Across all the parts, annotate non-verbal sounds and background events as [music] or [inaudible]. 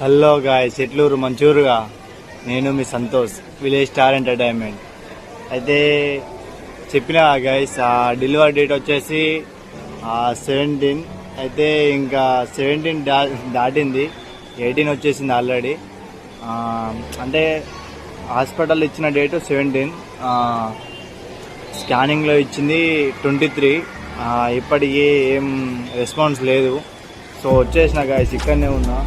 Hello guy చెట్లూరు మంచూరుగా? నేను మీ సంతోష్ విలేజ్ స్టార్ ఎంటర్టైన్మెంట్. అయితే చెప్పిన గాయస్ ఆ డెలివరీ డేట్ వచ్చేసి సెవెంటీన్ అయితే ఇంకా సెవెంటీన్ దా దాటింది. ఎయిటీన్ వచ్చేసింది ఆల్రెడీ అంటే హాస్పిటల్ ఇచ్చిన డేట్ సెవెంటీన్ స్కానింగ్లో ఇచ్చింది ట్వంటీ త్రీ ఇప్పటికీ ఏం రెస్పాన్స్ లేదు. సో వచ్చేసిన గాయస్ ఇక్కడనే ఉన్నా.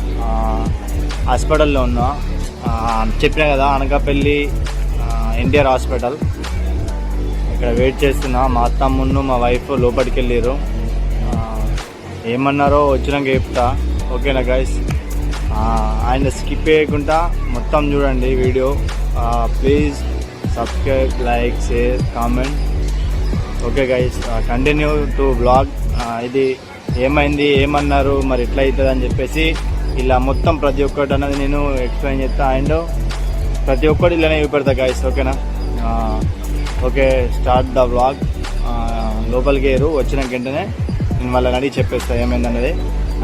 హాస్పిటల్లో ఉన్నా. చెప్పిన చెప్పినా కదా అనకాపల్లి ఎన్టీఆర్ హాస్పిటల్. ఇక్కడ వెయిట్ చేస్తున్నా. మా అత్తమ్మును మా వైఫ్ లోపలికి వెళ్ళారు ఏమన్నారో వచ్చినాక చెప్తా. ఓకేనా గైస్ ఆయన స్కిప్ చేయకుండా మొత్తం చూడండి video. Please subscribe like share comment okay guys continue to blog ఇది ఏమైంది ఏమన్నారు మరి ఎట్లా అవుతుంది అని చెప్పేసి ఇలా మొత్తం ప్రతి ఒక్కటి అన్నది నేను ఎక్స్ప్లెయిన్ చేస్తా. అండ్ ప్రతి ఒక్కటి ఇలానే చూపెడతా గాయస్ ఓకేనా? ఓకే స్టార్ట్ ద బ్లాగ్ లోపలికి ఏరు వచ్చిన వెంటనే నేను వాళ్ళని అడిగి చెప్పేస్తా ఏమైంది అన్నది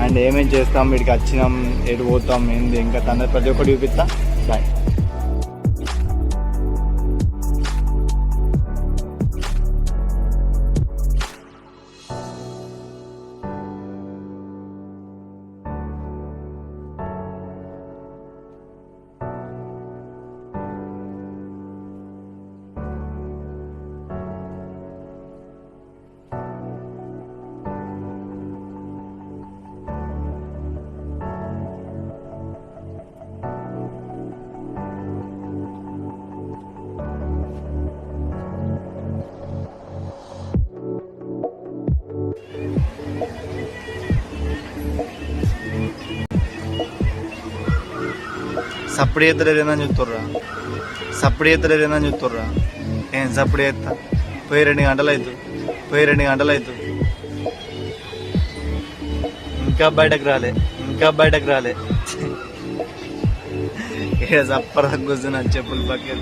అండ్ ఏమేం చేస్తాం వీడికి వచ్చినాం ఎటు పోతాం ఏంది ఇంకా తన ప్రతి ఒక్కటి చూపిస్తా. బాయ్ సప్పుడు ఎత్తలేదేనా చూస్తుర్రా సప్పుడు ఎత్తలేదేనా చూస్తుర్రా ఏం సప్పుడు ఎత్తా పోయి రెండు గంటలు అవుతు పోయి రెండు గంటలు అవుతుంది ఇంకా బయటకు రాలే. ఇంకా బయటకు రాలే. ఇక్కడ సప్పర కూర్చున్నా చెప్పులు పక్కన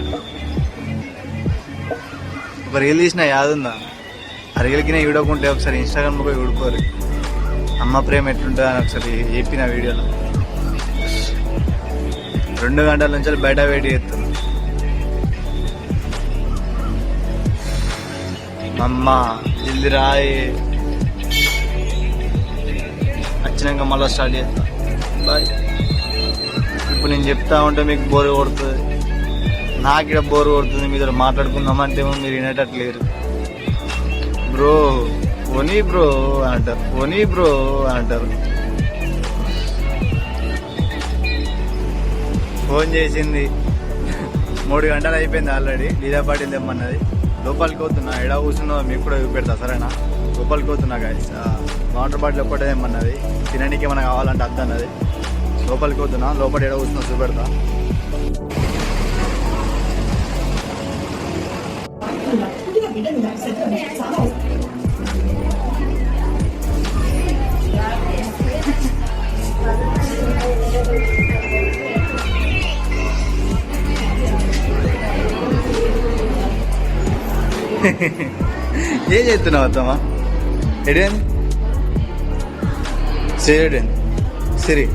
ఒక రీల్ తీసిన యాదుందా? ఆ రీల్కి చూడకుంటే ఒకసారి ఇన్స్టాగ్రామ్ పోయి ఊడుకోరు అమ్మ ప్రేమ ఎట్లుంటుంది అని ఒకసారి చెప్పిన వీడియోలో. రెండు గంటల నుంచి బయట వెయిట్ చేస్తుంది అమ్మ జల్ది రాయి. వచ్చినాక మళ్ళీ స్టార్ట్ చేస్తా. బాయ్ ఇప్పుడు నేను చెప్తా ఉంటే మీకు బోర్ కొడుతుంది. నాకు ఇక్కడ బోర్ కొడుతుంది. మీతో మాట్లాడుకుందామంటే ఏమో మీరు వినేటట్లేరు. బ్రో పోనీ బ్రో అంటారు. పోనీ బ్రో అంటారు. ఫోన్ చేసింది. మూడు గంటలు అయిపోయింది ఆల్రెడీ. లీలా పాటిల్ తెమ్మన్నది. లోపలికి పోతున్నా. ఎడ కూర్చున్నా మీకు కూడా చూపెడతా సరేనా? లోపలికి పోతున్నా గాయస్ వాటర్ బాటిల్ ఒక్కటే తెమ్మన్నది. తినడానికి ఏమైనా కావాలంటే అద్దు అన్నది లోపలికి పోతున్నా. లోపల ఎడ కూర్చున్నా చూపెడతా. ఏం చేస్తున్నావు అత్తమ్మా? ఎడేంది సిరి ఎడేంది సిరి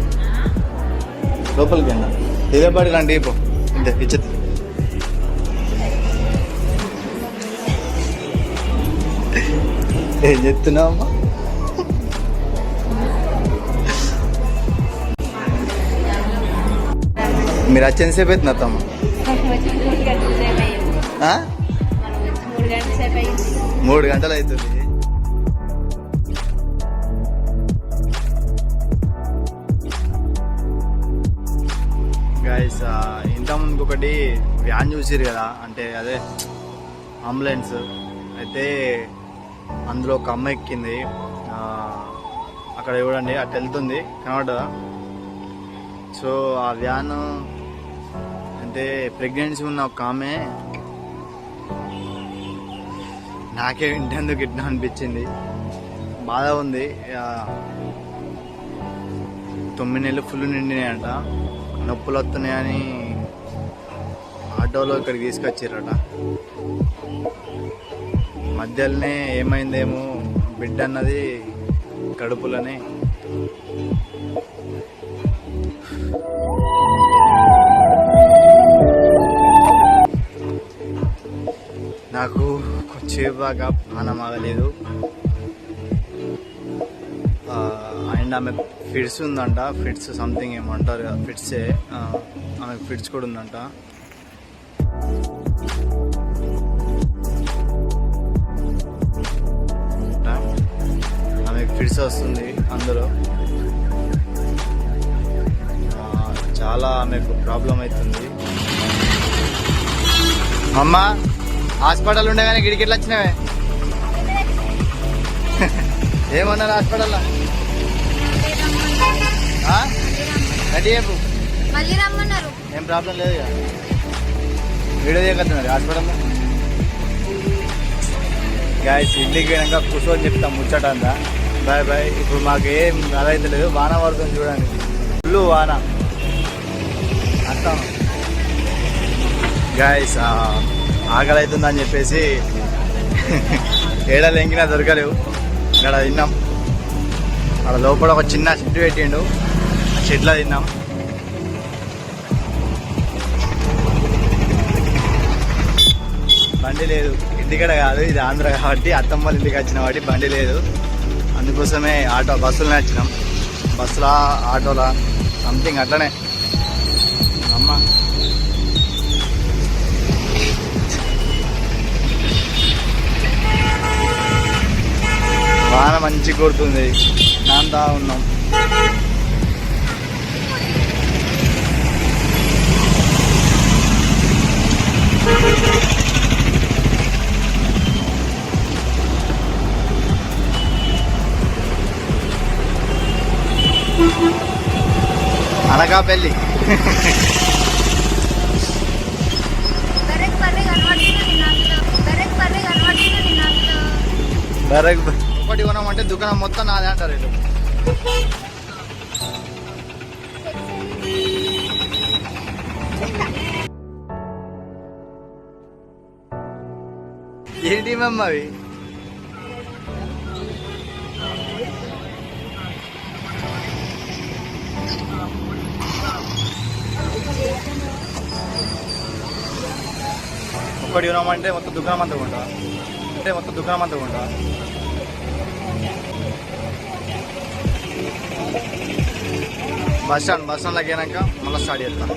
లోపలికి వెళ్ళా ఇదేపాటి లాంటి ఇపో ఇంతే ఇచ్చేది ఏం చెప్తున్నావు అమ్మా? మీరు వచ్చేంత సేపు అవుతుంది అత్తమ్మ [laughs] మూడు గంటలు అవుతుంది గైస్ ఇంతకుముందు ఒకటి వ్యాన్ చూసిరు కదా అంటే అదే అంబులెన్స్. అయితే అందులో ఒక అమ్మ ఎక్కింది. అక్కడ చూడండి అటు వెళ్తుంది కనబడదా సో ఆ వ్యాన్ అంటే ప్రెగ్నెన్సీ ఉన్న ఒక ఆమె నాకే వింటేందుకు ఇట్లా అనిపించింది. బాధ ఉంది. తొమ్మిది నెలలు ఫుల్ నిండినాయంట. నొప్పులు వస్తున్నాయని ఆటోలో ఇక్కడికి తీసుకొచ్చారట మధ్యలోనే ఏమైందేమో బిడ్డ అన్నది కడుపులోనే. నాకు సేపాక మనం ఆగలేదు అండ్ ఆమె ఫిట్స్ ఉందంట. ఫిట్స్ సంథింగ్ ఏమంటారు ఫిట్సే. ఆమె ఫిట్స్ కూడా ఉందంట. ఆమె ఫిట్స్ వస్తుంది అందులో చాలా ఆమెకు ప్రాబ్లం అవుతుంది. అమ్మ! హాస్పిటల్ ఉండగానే గిడికి ఎట్లా వచ్చినావే. ఏమన్నారు హాస్పిటల్లో? గట్టి చెప్పు. ఏం ప్రాబ్లం లేదు ఇక. వీడియో చేయగలుగుతున్నారు హాస్పిటల్లో. గాయస్ ఇంటికి పోయినాక కూర్చొని చెప్తాం ముచ్చట అంతా. Bye bye. ఇప్పుడు మాకు ఏం అదైతే లేదు వాన పడుతుంది చూడండి. ఫుల్ వాన. అర్థం? గాయస్ ఆకలి అవుతుందని చెప్పేసి ఏడాలు ఎంకినా దొరకలేవు. ఇక్కడ తిన్నాం. అక్కడ లోపల ఒక చిన్న షెడ్ పెట్టిండు. ఆ షెడ్లో తిన్నాం. బండి లేదు. ఇంటికడ కాదు ఇది ఆంధ్ర కాబట్టి అత్తమ్మల ఇంటికి వచ్చిన కాబట్టి బండి లేదు. అందుకోసమే ఆటో బస్సులోనే వచ్చినాం బస్సులా ఆటోలా సంథింగ్ అట్లనే. అమ్మ. వాన మంచి కొడుతుంది. నాంతా ఉన్నాం. అనకాపల్లి. బెరెక్ ఒకటి కొనమంటే దుకాణం మొత్తం నాదే అంటారు వీళ్ళు. ఏంటి మమ్మ అవి? ఒకటి ఉన్నామంటే మొత్తం దుకాణం అంతా ఉంటా అంటే మొత్తం దుకాణం అంతా ఉంటా బస్ స్టాండ్ బస్ స్టాండ్లోకి అయినాక మళ్ళీ స్టార్ట్ చేస్తాను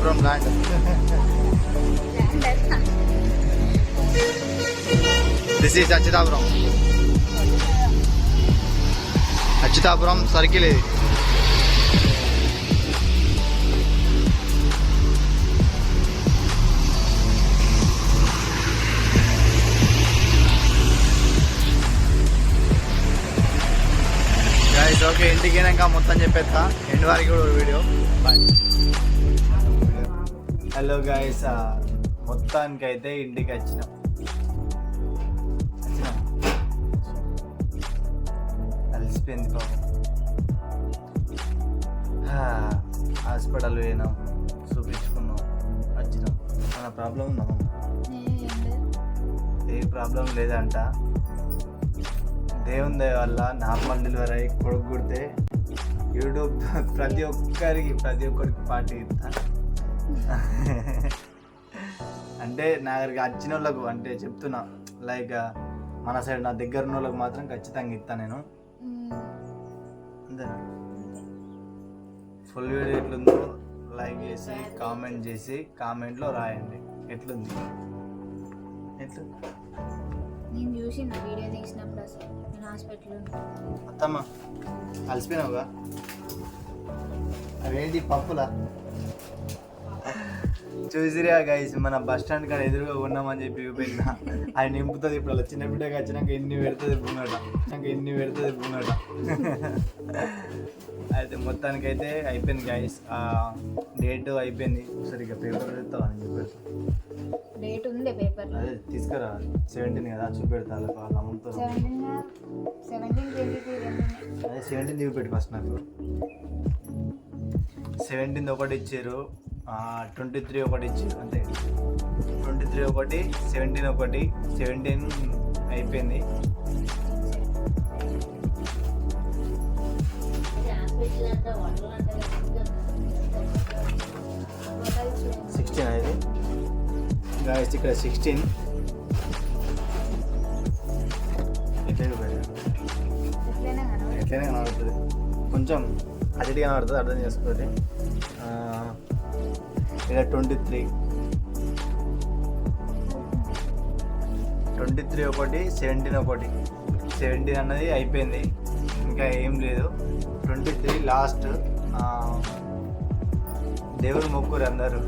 from land. This is Achitapuram. Achitapuram circle ఇది గైస్ ఓకే ఇంటికి వెళ్ళాక మొత్తం చెప్పేస్తా ఎండ్ వరకు కూడా వీడియో బాయ్ హలో గాయస్ మొత్తానికి అయితే ఇంటికి వచ్చినాం. వచ్చినాం? అలసిపోయింది పాపం. హాస్పిటల్ పోయినాం చూపించుకున్నాం వచ్చినాం. మన ప్రాబ్లం ఉందా ఏ ప్రాబ్లం లేదంట. దేవుని దయ వల్ల నార్మల్ డెలివరీ అయ్యి కొడుకు కుడితే యూట్యూబ్ ప్రతి ఒక్కరికి ప్రతి ఒక్కరికి పార్టీ [laughs] అంటే నా దగ్గరికి వచ్చిన వాళ్ళకు అంటే చెప్తున్నా లైక్ మన సైడ్ నా దగ్గర ఉన్న వాళ్ళకి మాత్రం ఖచ్చితంగా ఇస్తాను నేను. అంతేనా ఫుల్ వీడియో ఎట్లుందో లైక్ చేసి కామెంట్ చేసి కామెంట్లో రాయండి. ఎట్లుంది? ఎట్లు? నేను చూసిన వీడియో తీసినప్పుడు అసలు నేను హాస్పిటల్ అత్తమ్మ కలిసిపోయినావుగా అవేంటి పప్పులా? చూసిరా గైస్ మన బస్ స్టాండ్ కాడ ఎదురుగా ఉన్నామని చెప్పి చూపెట్టిన. ఆయన నింపుతుంది ఇప్పుడు అలా చిన్న బిడ్డకి వచ్చినాక ఎన్ని పెడుతుంది భూమట వచ్చినాక ఎన్ని పెడుతుంది భూమట అయితే మొత్తానికైతే అయిపోయింది గైస్ డేట్ అయిపోయింది. సరిగ్గా పేపర్ పెడతావు అని చెప్పేసి. డేట్ ఉంది పేపర్ అదే తీసుకురా. సెవెంటీన్ కదా చూపెడతా వాళ్ళ టూ అదే సెవెంటీన్ చూపెట్టి ఫస్ట్ నాకు. సెవెంటీన్ ఒకటి ఇచ్చారు. ట్వంటీ త్రీ ఒకటి ఇచ్చారు అంతే. ట్వంటీ త్రీ ఒకటి సెవెంటీన్ ఒకటి సెవెంటీన్ అయిపోయింది. సిక్స్టీన్ అది గాయస్ ఇక్కడ సిక్స్టీన్ ఎట్లయినా కనబడుతుంది. కొంచెం అడిగి కనబడుతుంది అర్థం చేసుకోండి ఆ, ఇక్కడ ట్వంటీ త్రీ. ట్వంటీ త్రీ ఒకటి సెవెంటీన్ ఒకటి. సెవెంటీన్ అన్నది అయిపోయింది. ఇంకా ఏం లేదు. ట్వంటీ త్రీ లాస్ట్ దేవుడు మొక్కురు అందరూ.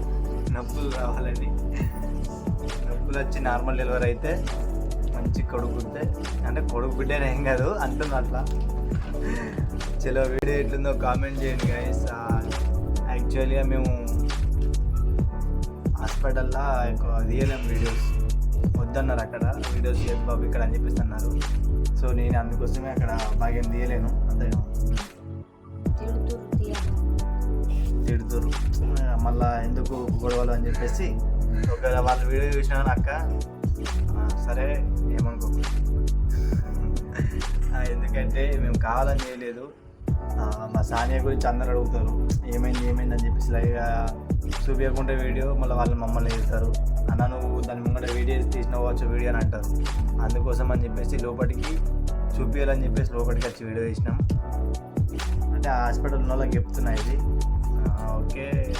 నొప్పులు రావాలని నొప్పులు వచ్చి నార్మల్ డెలివరీ అయితే మంచి కొడుకుంటే అంటే కొడుకు బిడ్డనే ఏం కాదు అంటుంది అట్లా. చలో వీడియో ఎట్లుందో కామెంట్ చేయండి గాయస్ యాక్చువల్గా మేము హాస్పిటల్లో ఎక్కువ తీయలేం వీడియోస్ వద్దన్నారు అక్కడ. వీడియోస్ లేదు బాబు ఇక్కడ అని చెప్పేసి అన్నారు. సో నేను అందుకోసమే అక్కడ బాగా తీయలేను. అంతే. తిడుతురు. తిడుతురు మళ్ళా ఎందుకు గొడవలు అని చెప్పేసి ఒకవేళ వాళ్ళు వీడియో చూసినా అక్క సరే ఏమనుకో. ఎందుకంటే మేము కావాలని చేయలేదు. మా సానియా గురించి అందరు అడుగుతారు. ఏమైంది ఏమైంది అని చెప్పేసి లైవ్గా చూపించకుండా వీడియో మళ్ళీ వాళ్ళు మమ్మల్ని చేస్తారు. అన్న నువ్వు దాని ముంగట వీడియో తీసిన వచ్చు వీడియో అని అంటారు. అందుకోసం అని చెప్పేసి లోపలికి చూపించాలని చెప్పేసి లోపలికి వచ్చి వీడియో తీసినాం. అంటే హాస్పిటల్ ఉన్న వాళ్ళకి చెప్తున్నా ఇది. ఓకే.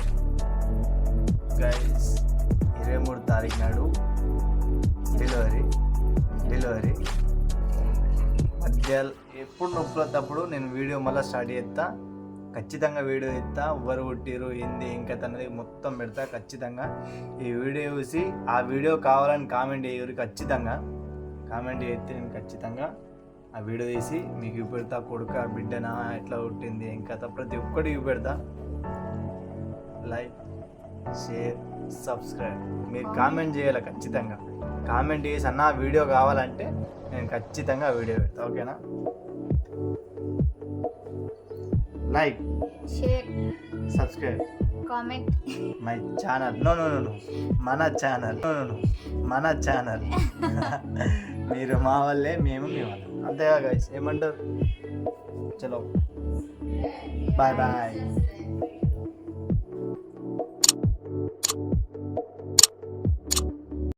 గైస్ ఇరవై మూడు తారీఖు నాడు డెలివరీ డెలివరీ. మధ్య ఎప్పుడు నొప్పులు వద్దప్పుడు నేను వీడియో మళ్ళీ స్టార్ట్ చేస్తా. ఖచ్చితంగా వీడియో ఇస్తా ఎవరు కొట్టిరు ఏంది ఇంకా తనది మొత్తం పెడతా ఖచ్చితంగా. ఈ వీడియో చూసి ఆ వీడియో కావాలని కామెంట్ చేయరు ఖచ్చితంగా. కామెంట్ చేస్తే నేను ఖచ్చితంగా ఆ వీడియో తీసి మీకు చూపెడతా. కొడుక బిడ్డనా ఎట్లా కొట్టింది ఇంకా ప్రతి ఒక్కటి చూపెడతా. Like share subscribe. మీరు కామెంట్ చేయాలి ఖచ్చితంగా. కామెంట్ చేసి అన్న వీడియో కావాలంటే నేను ఖచ్చితంగా వీడియో పెడతా. ఓకేనా? Like share subscribe comment my channel no no no మన ఛానల్ నో నో మన ఛానల్ మీరు మా వాళ్ళే మేము మీ వాళ్ళం అంతేగా గైస్ ఏమంటారు? చలో. Bye bye